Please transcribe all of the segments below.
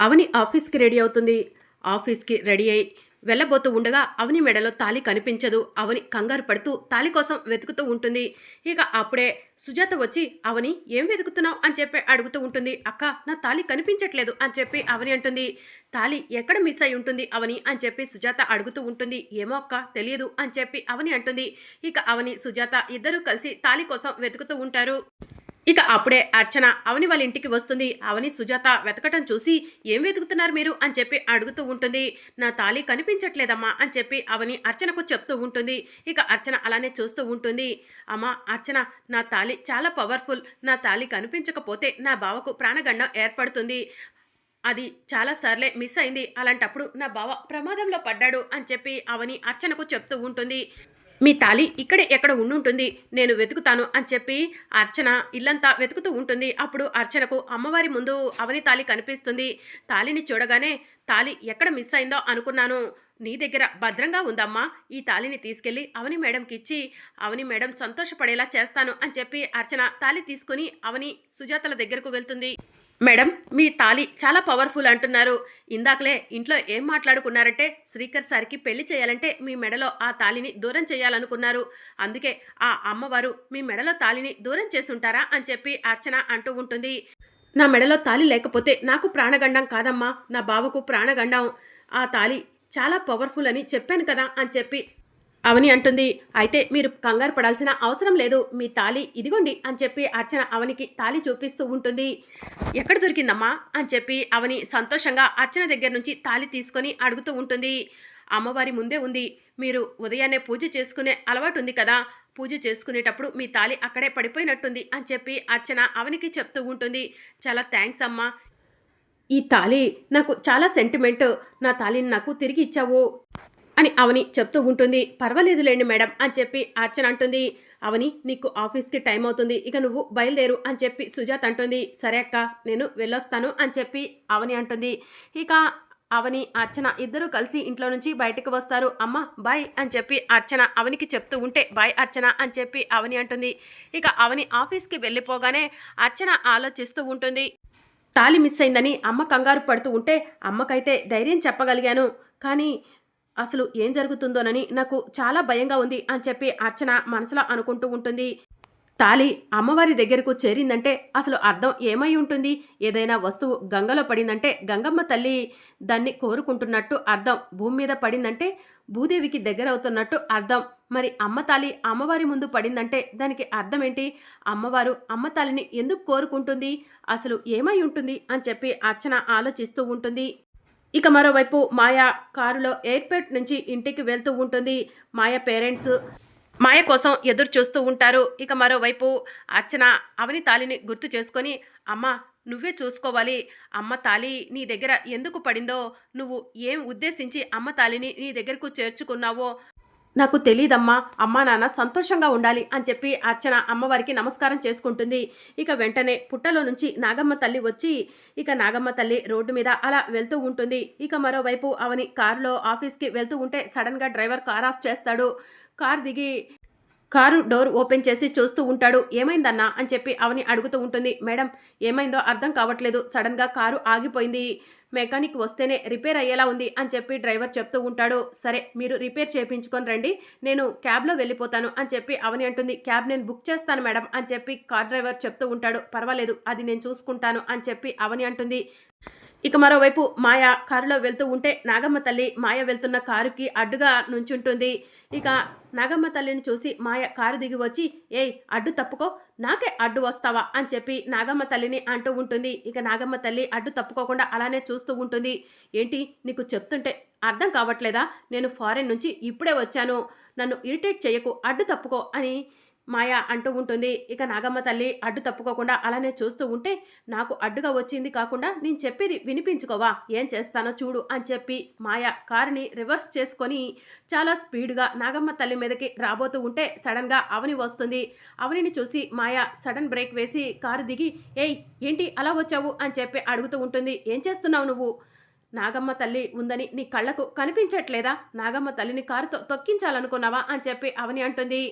అవని ఆఫీస్కి రెడీ అవుతుంది. ఆఫీస్కి రెడీ అయి వెళ్ళబోతూ ఉండగా అవని మెడలో తాళి కనిపించదు. అవని కంగారు పడుతూ తాళి కోసం వెతుకుతూ ఉంటుంది. ఇక అప్పుడే సుజాత వచ్చి అవని ఏం వెతుకుతున్నావు? అని చెప్పి అడుగుతూ ఉంటుంది. అక్క నా తాళి కనిపించట్లేదు అని చెప్పి అవని అంటుంది. తాళి ఎక్కడ మిస్ అయి ఉంటుంది అవని? అని చెప్పి సుజాత అడుగుతూ ఉంటుంది. ఏమో అక్క తెలియదు అని చెప్పి అవని అంటుంది. ఇక అవని సుజాత ఇద్దరూ కలిసి తాళి కోసం వెతుకుతూ ఉంటారు. ఇక అప్పుడే అర్చన అవని వాళ్ళ ఇంటికి వస్తుంది. అవని సుజాత వెతకటం చూసి ఏం వెతుకుతున్నారు మీరు? అని చెప్పి అడుగుతూ ఉంటుంది. నా తాళి కనిపించట్లేదమ్మా అని చెప్పి అవని అర్చనకు చెప్తూ ఉంటుంది. ఇక అర్చన అలానే చూస్తూ ఉంటుంది. అమ్మా అర్చన నా తాళి చాలా పవర్ఫుల్. నా తాళి కనిపించకపోతే నా బావకు ప్రాణగండం ఏర్పడుతుంది. అది చాలా సార్లే మిస్ అయింది. అలాంటప్పుడు నా బావ ప్రమాదంలో పడ్డాడు అని చెప్పి అవని అర్చనకు చెప్తూ ఉంటుంది. మీ తాళి ఇక్కడే ఎక్కడ ఉండుంటుంది నేను వెతుకుతాను అని చెప్పి అర్చన ఇల్లంతా వెతుకుతూ ఉంటుంది. అప్పుడు అర్చనకు అమ్మవారి ముందు అవని తాళి కనిపిస్తుంది. తాళిని చూడగానే తాళి ఎక్కడ మిస్ అయిందో అనుకున్నాను. నీ దగ్గర భద్రంగా ఉందమ్మా. ఈ తాళిని తీసుకెళ్ళి అవని మేడంకి ఇచ్చి అవని మేడం సంతోషపడేలా చేస్తాను అని చెప్పి అర్చన తాళి తీసుకుని అవని సుజాతల దగ్గరకు వెళ్తుంది. మేడం మీ తాళి చాలా పవర్ఫుల్ అంటున్నారు. ఇందాకలే ఇంట్లో ఏం మాట్లాడుకున్నారంటే శ్రీకర్ సార్కి పెళ్ళి చేయాలంటే మీ మెడలో ఆ తాళిని దూరం చేయాలనుకున్నారు. అందుకే ఆ అమ్మవారు మీ మెడలో తాళిని దూరం చేసుంటారా అని చెప్పి అర్చన అంటూ ఉంటుంది. నా మెడలో తాళి లేకపోతే నాకు ప్రాణగండం కాదమ్మా. నా బావకు ప్రాణగండం. ఆ తాళి చాలా పవర్ఫుల్ అని చెప్పాను కదా అని చెప్పి అవని అంటుంది. అయితే మీరు కంగారు పడాల్సిన అవసరం లేదు. మీ తాళి ఇదిగోండి అని చెప్పి అర్చన అవనికి తాళి చూపిస్తూ ఉంటుంది. ఎక్కడ దొరికిందమ్మా? అని చెప్పి అవని సంతోషంగా అర్చన దగ్గర నుంచి తాళి తీసుకొని అడుగుతూ ఉంటుంది. అమ్మవారి ముందే ఉంది. మీరు ఉదయాన్నే పూజ చేసుకునే అలవాటు ఉంది కదా. పూజ చేసుకునేటప్పుడు మీ తాళి అక్కడే పడిపోయినట్టుంది అని చెప్పి అర్చన అవనికి చెప్తూ ఉంటుంది. చాలా థ్యాంక్స్ అమ్మా. ఈ తాళి నాకు చాలా సెంటిమెంట్. నా తాళిని నాకు తిరిగి ఇచ్చావు. అని అవని చెప్తూ ఉంటుంది. పర్వాలేదులేండి మేడం అని చెప్పి అర్చన అంటుంది. అవని నీకు ఆఫీస్కి టైం అవుతుంది. ఇక నువ్వు బయలుదేరు అని చెప్పి సుజాత అంటుంది. సరే అక్క నేను వెళ్ళొస్తాను అని చెప్పి అవని అంటుంది. ఇక అవని అర్చన ఇద్దరు కలిసి ఇంట్లో నుంచి బయటకు వస్తారు. అమ్మ బాయ్ అని చెప్పి అర్చన అవనికి చెప్తూ ఉంటే బాయ్ అర్చన అని చెప్పి అవని అంటుంది. ఇక అవని ఆఫీస్కి వెళ్ళిపోగానే అర్చన ఆలోచిస్తూ ఉంటుంది. తాలి మిస్ అయిందని అమ్మ కంగారు పడుతూ ఉంటే అమ్మకైతే ధైర్యం చెప్పగలిగాను. కానీ అసలు ఏం జరుగుతుందోనని నాకు చాలా భయంగా ఉంది అని చెప్పి అర్చన మనసులో అనుకుంటూ ఉంటుంది. తాలి అమ్మవారి దగ్గరకు చేరిందంటే అసలు అర్థం ఏమై ఉంటుంది? ఏదైనా వస్తువు గంగలో పడిందంటే గంగమ్మ తల్లి దాన్ని కోరుకుంటున్నట్టు అర్థం భూమి మీద పడిందంటే భూదేవికి దగ్గర అవుతున్నట్టు అర్థం. మరి అమ్మ తాలి అమ్మవారి ముందు పడిందంటే దానికి అర్థం ఏంటి అమ్మవారు అమ్మ తాలిని ఎందుకు కోరుకుంటుంది? అసలు ఏమై ఉంటుంది? అని చెప్పి అర్చన ఆలోచిస్తూ ఉంటుంది. ఇక మరోవైపు మాయా కారులో ఎయిర్పోర్ట్ నుంచి ఇంటికి వెళ్తూ ఉంటుంది మాయ పేరెంట్స్. మాయ కోసం ఎదురు చూస్తూ ఉంటారు. ఇక మరోవైపు అర్చన అవని తాలిని గుర్తు చేసుకొని అమ్మ నువ్వే చూసుకోవాలి. అమ్మ తాలి నీ దగ్గర ఎందుకు పడిందో? నువ్వు ఏం ఉద్దేశించి అమ్మ తాలిని నీ దగ్గరకు చేర్చుకున్నావో? నాకు తెలియదమ్మా అమ్మా నాన్న సంతోషంగా ఉండాలి అని చెప్పి అర్చన అమ్మవారికి నమస్కారం చేసుకుంటుంది. ఇక వెంటనే పుట్టలో నుంచి నాగమ్మ తల్లి వచ్చి ఇక నాగమ్మ తల్లి రోడ్డు మీద అలా వెళ్తూ ఉంటుంది. ఇక మరోవైపు అవని కారులో ఆఫీస్కి వెళ్తూ ఉంటే సడన్గా డ్రైవర్ కార్ ఆఫ్ చేస్తాడు. కార్ దిగి కారు డోర్ ఓపెన్ చేసి చూస్తూ ఉంటాడు. ఏమైందన్నా? అని చెప్పి అవని అడుగుతూ ఉంటుంది. మేడం ఏమైందో అర్థం కావట్లేదు. సడన్గా కారు ఆగిపోయింది. మెకానిక్ వస్తేనే రిపేర్ అయ్యేలా ఉంది అని చెప్పి డ్రైవర్ చెప్తూ ఉంటాడు. సరే మీరు రిపేర్ చేయించుకొని రండి. నేను క్యాబ్లో వెళ్ళిపోతాను అని చెప్పి అవని అంటుంది. క్యాబ్ నేను బుక్ చేస్తాను మేడం అని చెప్పి కార్ డ్రైవర్ చెప్తూ ఉంటాడు. పర్వాలేదు అది నేను చూసుకుంటాను అని చెప్పి అవని అంటుంది. ఇక మరోవైపు మాయ కారులో వెళ్తూ ఉంటే నాగమ్మ తల్లి మాయ వెళ్తున్న కారుకి అడ్డుగా నుంచుంటుంది. ఇక నాగమ్మ తల్లిని చూసి మాయ కారు దిగి వచ్చి ఏయ్ అడ్డు తప్పుకో నాకే అడ్డు వస్తావా? అని చెప్పి నాగమ్మ తల్లిని అంటూ ఉంటుంది. ఇక నాగమ్మ తల్లి అడ్డు తప్పుకోకుండా అలానే చూస్తూ ఉంటుంది. ఏంటి నీకు చెప్తుంటే అర్థం కావట్లేదా? నేను ఫారెన్ నుంచి ఇప్పుడే వచ్చాను. నన్ను ఇరిటేట్ చేయకు అడ్డు తప్పుకో అని మాయ అంటూ ఉంటుంది. ఇక నాగమ్మ తల్లి అడ్డు తప్పుకోకుండా అలానే చూస్తూ ఉంటే నాకు అడ్డుగా వచ్చింది కాకుండా నేను చెప్పేది వినిపించుకోవా? ఏం చేస్తానో చూడు అని చెప్పి మాయ కారుని రివర్స్ చేసుకొని చాలా స్పీడ్గా నాగమ్మ తల్లి మీదకి రాబోతూ ఉంటే సడన్గా అవని వస్తుంది. అవనిని చూసి మాయ సడన్ బ్రేక్ వేసి కారు దిగి ఏయ్ ఏంటి అలా వచ్చావు? అని చెప్పి అడుగుతూ ఉంటుంది. ఏం చేస్తున్నావు నువ్వు? నాగమ్మ తల్లి ఉందని నీ కళ్ళకు కనిపించట్లేదా? నాగమ్మ తల్లిని కారుతో తొక్కించాలనుకున్నావా? అని చెప్పి అవని అంటుంది.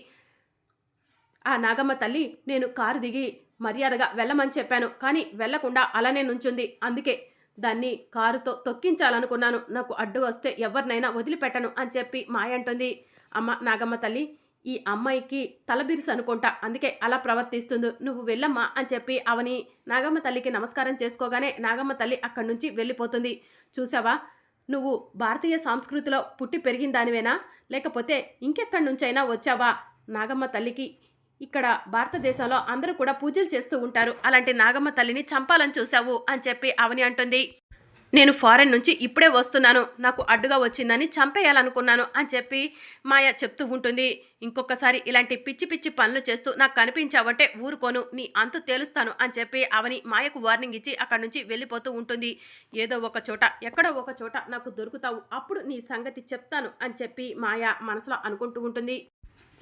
ఆ నాగమ్మ తల్లి నేను కారు దిగి మర్యాదగా వెళ్ళమని చెప్పాను కానీ వెళ్ళకుండా అలానే నుంచుంది. అందుకే దాన్ని కారుతో తొక్కించాలనుకున్నాను. నాకు అడ్డు వస్తే ఎవరినైనా వదిలిపెట్టను అని చెప్పి మాయ అంటుంది. అమ్మ నాగమ్మ తల్లి ఈ అమ్మాయికి తలబిరుసు అనుకుంటా. అందుకే అలా ప్రవర్తిస్తుంది. నువ్వు వెళ్ళమ్మా అని చెప్పి అవని నాగమ్మ తల్లికి నమస్కారం చేసుకోగానే నాగమ్మ తల్లి అక్కడి నుంచి వెళ్ళిపోతుంది. చూసావా? నువ్వు భారతీయ సంస్కృతిలో పుట్టి పెరిగిన దానివేనా? లేకపోతే ఇంకెక్కడి నుంచైనా వచ్చావా? నాగమ్మ తల్లికి ఇక్కడ భారతదేశంలో అందరూ కూడా పూజలు చేస్తూ ఉంటారు. అలాంటి నాగమ్మ తల్లిని చంపాలని చూసావు అని చెప్పి అవని అంటుంది. నేను ఫారెన్ నుంచి ఇప్పుడే వస్తున్నాను. నాకు అడ్డుగా వచ్చిందని చంపేయాలనుకున్నాను అని చెప్పి మాయ చెప్తూ ఉంటుంది. ఇంకొకసారి ఇలాంటి పిచ్చి పిచ్చి పనులు చేస్తూ నాకు కనిపించావంటే ఊరుకోను. నీ అంతు తేలుస్తాను అని చెప్పి అవని మాయకు వార్నింగ్ ఇచ్చి అక్కడి నుంచి వెళ్ళిపోతూ ఉంటుంది. ఏదో ఒక చోట ఎక్కడో ఒక చోట నాకు దొరుకుతావు. అప్పుడు నీ సంగతి చెప్తాను అని చెప్పి మాయ మనసులో అనుకుంటూ ఉంటుంది.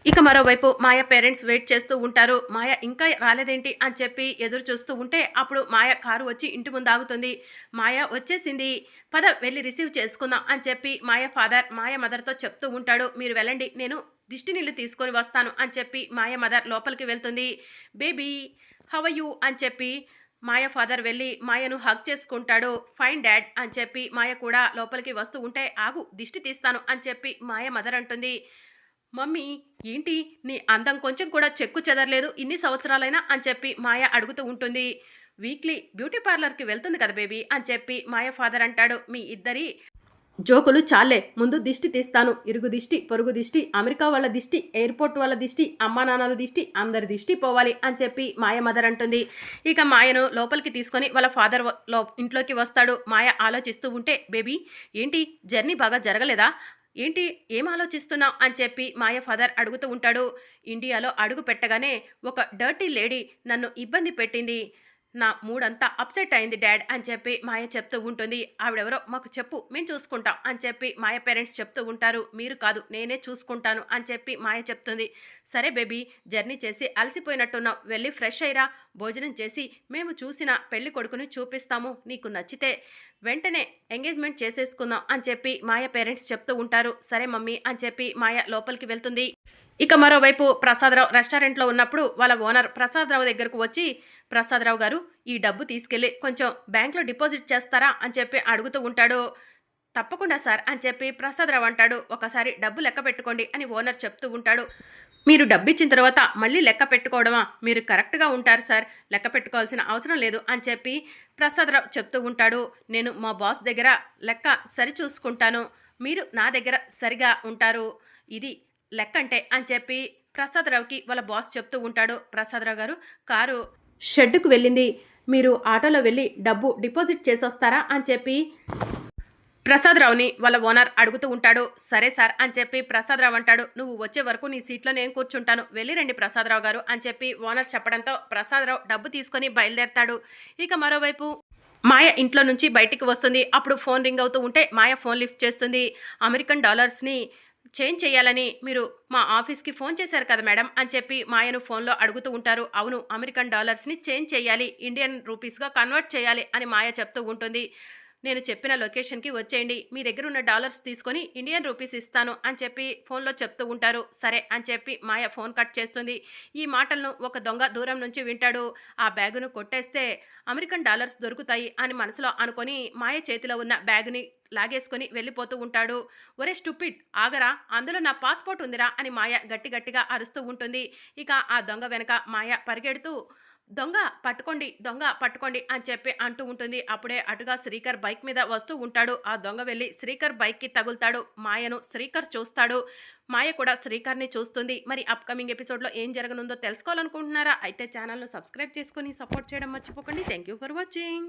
ఇక మరోవైపు మాయ పేరెంట్స్ వెయిట్ చేస్తూ ఉంటారు. మాయ ఇంకా రాలేదేంటి అని చెప్పి ఎదురు చూస్తూ ఉంటే అప్పుడు మాయ కారు వచ్చి ఇంటి ముందు ఆగుతుంది. మాయ వచ్చేసింది. పద వెళ్ళి రిసీవ్ చేసుకుందాం అని చెప్పి మాయ ఫాదర్ మాయ మదర్తో చెప్తూ ఉంటాడు. మీరు వెళ్ళండి. నేను దిష్టి నీళ్ళు తీసుకొని వస్తాను అని చెప్పి మాయ మదర్ లోపలికి వెళ్తుంది. Baby how you? అని చెప్పి మాయ ఫాదర్ వెళ్ళి మాయను హగ్ చేసుకుంటాడు. ఫైన్ డాడ్ అని చెప్పి మాయ కూడా లోపలికి వస్తూ ఉంటే ఆగు దిష్టి తీస్తాను అని చెప్పి మాయ మదర్ అంటుంది. మమ్మీ ఏంటి? నీ అందం కొంచెం కూడా చెక్కు చెదరలేదు ఇన్ని సంవత్సరాలైనా అని చెప్పి మాయ అడుగుతూ ఉంటుంది. వీక్లీ బ్యూటీ పార్లర్కి వెళ్తుంది కదా బేబీ అని చెప్పి మాయ ఫాదర్ అంటాడు మీ ఇద్దరి. జోకులు చాలే ముందు దిష్టి తీస్తాను. ఇరుగు దిష్టి పొరుగు దిష్టి అమెరికా వాళ్ళ దిష్టి ఎయిర్పోర్ట్ వాళ్ళ దిష్టి అమ్మా నాన్నల దిష్టి అందరి దిష్టి పోవాలి అని చెప్పి మాయ మదర్ అంటుంది. ఇక మాయను లోపలికి తీసుకొని వాళ్ళ ఫాదర్లో ఇంట్లోకి వస్తాడు. మాయ ఆలోచిస్తూ ఉంటే బేబీ ఏంటి? జర్నీ బాగా జరగలేదా? ఏంటి ఏం ఆలోచిస్తున్నావు అని చెప్పి మాయ ఫాదర్ అడుగుతూ ఉంటాడు. ఇండియాలో అడుగు పెట్టగానే ఒక డర్టీ లేడీ నన్ను ఇబ్బంది పెట్టింది. నా మూడంతా అప్సెట్ అయింది డాడ్ అని చెప్పి మాయ చెప్తూ ఉంటుంది. ఆవిడెవరో మాకు చెప్పు మేము చూసుకుంటాం అని చెప్పి మాయ పేరెంట్స్ చెప్తూ ఉంటారు. మీరు కాదు నేనే చూసుకుంటాను అని చెప్పి మాయ చెప్తుంది. సరే బేబీ జర్నీ చేసి అలసిపోయినట్టున్నావు. వెళ్ళి ఫ్రెష్ అయ్యిరా భోజనం చేసి మేము చూసిన పెళ్ళి కొడుకుని చూపిస్తాము. నీకు నచ్చితే వెంటనే ఎంగేజ్మెంట్ చేసేసుకుందాం అని చెప్పి మాయ పేరెంట్స్ చెప్తూ ఉంటారు. సరే మమ్మీ అని చెప్పి మాయ లోపలికి వెళ్తుంది. ఇక మరోవైపు ప్రసాదరావు రెస్టారెంట్లో ఉన్నప్పుడు వాళ్ళ ఓనర్ ప్రసాదరావు దగ్గరకు వచ్చి ప్రసాదరావు గారు ఈ డబ్బు తీసుకెళ్ళి కొంచెం బ్యాంక్లో డిపాజిట్ చేస్తారా? అని చెప్పి అడుగుతూ ఉంటాడు. తప్పకుండా సార్ అని చెప్పి ప్రసాదరావు అంటాడు. ఒకసారి డబ్బు లెక్క పెట్టుకోండి అని ఓనర్ చెప్తూ ఉంటాడు. మీరు డబ్బు ఇచ్చిన తర్వాత మళ్ళీ లెక్క పెట్టుకోవడమా? మీరు కరెక్ట్గా ఉంటారు సార్ లెక్క పెట్టుకోవాల్సిన అవసరం లేదు అని చెప్పి ప్రసాదరావు చెప్తూ ఉంటాడు. నేను మా బాస్ దగ్గర లెక్క సరి చూసుకుంటాను మీరు నా దగ్గర సరిగా ఉంటారు. ఇది లెక్క అంటే అని చెప్పి ప్రసాదరావుకి వాళ్ళ బాస్ చెప్తూ ఉంటాడు. ప్రసాదరావు గారు కారు షెడ్డుకు వెళ్ళింది. మీరు ఆటోలో వెళ్ళి డబ్బు డిపాజిట్ చేసొస్తారా అని చెప్పి ప్రసాదరావుని వాళ్ళ ఓనర్ అడుగుతూ ఉంటాడు. సరే సార్ అని చెప్పి ప్రసాదరావు అంటాడు. నువ్వు వచ్చే వరకు నీ సీట్లో నేను కూర్చుంటాను. వెళ్ళి రండి ప్రసాదరావు గారు అని చెప్పి ఓనర్ చెప్పడంతో ప్రసాదరావు డబ్బు తీసుకొని బయలుదేరతాడు. ఇక మరోవైపు మాయ ఇంట్లో నుంచి బయటికి వస్తుంది. అప్పుడు ఫోన్ రింగ్ అవుతూ ఉంటే మాయ ఫోన్ లిఫ్ట్ చేస్తుంది. అమెరికన్ డాలర్స్ని చేంజ్ చేయాలని మీరు మా ఆఫీస్కి ఫోన్ చేశారు కదా మేడం అని చెప్పి మాయను ఫోన్లో అడుగుతూ ఉంటారు. అవును అమెరికన్ డాలర్స్ని చేంజ్ చేయాలి ఇండియన్ రూపీస్గా కన్వర్ట్ చేయాలి అని మాయ చెప్తూ ఉంటుంది. నేను చెప్పిన లొకేషన్కి వచ్చేయండి. మీ దగ్గర ఉన్న డాలర్స్ తీసుకొని ఇండియన్ రూపీస్ ఇస్తాను అని చెప్పి ఫోన్లో చెప్తూ ఉంటారు. సరే అని చెప్పి మాయ ఫోన్ కట్ చేస్తుంది. ఈ మాటలను ఒక దొంగ దూరం నుంచి వింటాడు. ఆ బ్యాగును కొట్టేస్తే అమెరికన్ డాలర్స్ దొరుకుతాయి అని మనసులో అనుకొని మాయ చేతిలో ఉన్న బ్యాగుని లాగేసుకొని వెళ్ళిపోతూ ఉంటాడు. ఒరే స్టూపిడ్ ఆగరా అందులో నా పాస్పోర్ట్ ఉందిరా అని మాయ గట్టి గట్టిగా అరుస్తూ ఉంటుంది. ఇక ఆ దొంగ వెనక మాయ పరిగెడుతూ దొంగ పట్టుకోండి దొంగ పట్టుకోండి అని చెప్పి అంటూ ఉంటుంది. అప్పుడే అటుగా శ్రీకర్ బైక్ మీద వస్తూ ఉంటాడు. ఆ దొంగ వెళ్ళి శ్రీకర్ బైక్కి తగులుతాడు. మాయను శ్రీకర్ చూస్తాడు. మాయ కూడా శ్రీకర్ని చూస్తుంది. మరి అప్కమింగ్ ఎపిసోడ్లో ఏం జరగనుందో తెలుసుకోవాలనుకుంటున్నారా? అయితే ఛానల్ను సబ్స్క్రైబ్ చేసుకొని సపోర్ట్ చేయడం మర్చిపోకండి. Thank you for watching